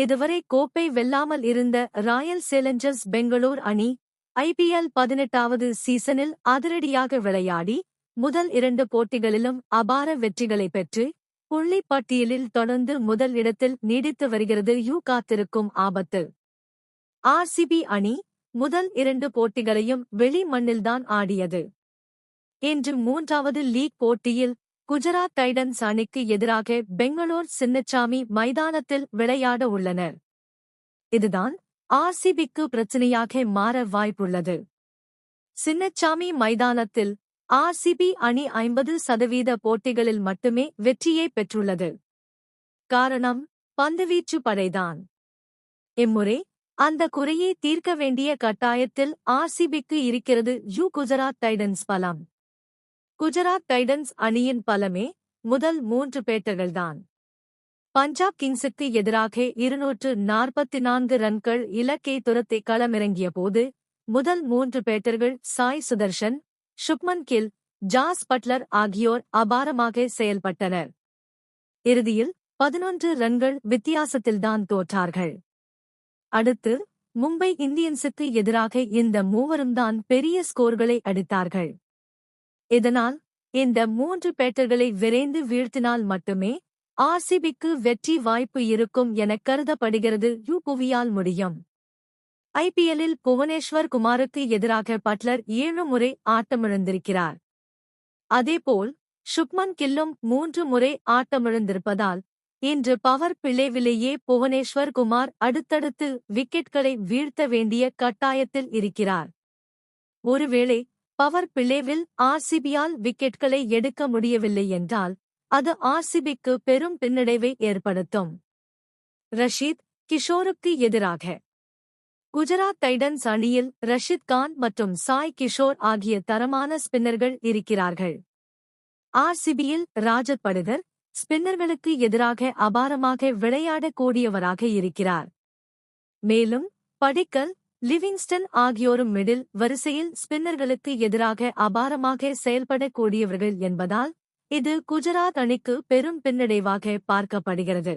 இதுவரை கோப்பை வெல்லாமல் இருந்த ராயல் சேலஞ்சர்ஸ் பெங்களூர் அணி ஐபிஎல் பதினெட்டாவது சீசனில் அதிரடியாக விளையாடி முதல் இரண்டு போட்டிகளிலும் அபார வெற்றிகளை பெற்று புள்ளி பட்டியலில் தொடர்ந்து முதல் இடத்தில் நீடித்து வருகிறது யூ காத்திருக்கும் ஆபத்து. ஆர்சிபி அணி முதல் இரண்டு போட்டிகளையும் வெளி மண்ணில்தான் ஆடியது. இன்று மூன்றாவது லீக் போட்டியில் குஜராத் டைடன்ஸ் அணிக்கு எதிராக பெங்களூர் சின்னச்சாமி மைதானத்தில் விளையாட உள்ளனர். இதுதான் ஆர்சிபிக்கு பிரச்சனையாக மாற வாய்ப்புள்ளது. சின்னச்சாமி மைதானத்தில் ஆர்சிபி அணி ஐம்பது சதவீத போட்டிகளில் மட்டுமே வெற்றியை பெற்றுள்ளது. காரணம் பந்துவீச்சு படைதான். இம்முறை அந்த குறையை தீர்க்க வேண்டிய கட்டாயத்தில் ஆர்சிபிக்கு இருக்கிறது யூ குஜராத் டைடன்ஸ் பலம். குஜராத் டைடன்ஸ் அணியின் பலமே முதல் மூன்று பேட்டர்கள்தான் பஞ்சாப் கிங்ஸுக்கு எதிராக இருநூற்று நாற்பத்தி நான்கு ரன்கள் இலக்கை துரத்தி களமிறங்கிய போது முதல் மூன்று பேட்டர்கள் சாய் சுதர்ஷன் சுப்மன் கில் ஜாஸ் பட்லர் ஆகியோர் அபாரமாக செயல்பட்டனர். இறுதியில் பதினொன்று ரன்கள் வித்தியாசத்தில்தான் தோற்றார்கள். அடுத்து மும்பை இந்தியன்ஸுக்கு எதிராக இந்த மூவரும்தான் பெரிய ஸ்கோர்களை அடித்தார்கள். இதனால் இந்த மூன்று பேட்டர்களை விரைந்து வீழ்த்தினால் மட்டுமே ஆர்சிபிக்கு வெற்றி வாய்ப்பு இருக்கும் என கருதப்படுகிறது யூ புவியால் முடியும் ஐபிஎல்லில் புவனேஸ்வர் குமாருக்கு எதிராக பட்லர் ஏழு முறை ஆட்டமிழந்திருக்கிறார். அதேபோல் சுக்மன் கில்லும் மூன்று முறை ஆட்டமிழந்திருப்பதால் இன்று பவர் பிளேவிலேயே புவனேஸ்வர் குமார் அடுத்தடுத்து விக்கெட்களை வீழ்த்த வேண்டிய கட்டாயத்தில் இருக்கிறார். ஒருவேளை பவர் பிளேவில் ஆர்சிபியால் விக்கெட்களை எடுக்க முடியவில்லை என்றால் அது ஆர்சிபிக்கு பெரும் பின்னடைவை ஏற்படுத்தும். ரஷீத் கிஷோருக்கு எதிராக. குஜராத் டைடன்ஸ் அணியில் ரஷித் கான் மற்றும் சாய் கிஷோர் ஆகிய தரமான ஸ்பின்னர்கள் இருக்கிறார்கள். ஆர்சிபியில் ராஜத் படிதர் ஸ்பின்னர்களுக்கு எதிராக அபாரமாக விளையாடக்கூடியவராக இருக்கிறார். மேலும் படிக்கல் லிவிங்ஸ்டன் ஆகியோரும் மிடில் வரிசையில் ஸ்பின்னர்களுக்கு எதிராக அபாரமாக செயல்படக்கூடியவர்கள் என்பதால் இது குஜராத் அணிக்கு பெரும் பின்னடைவாக பார்க்கப்படுகிறது.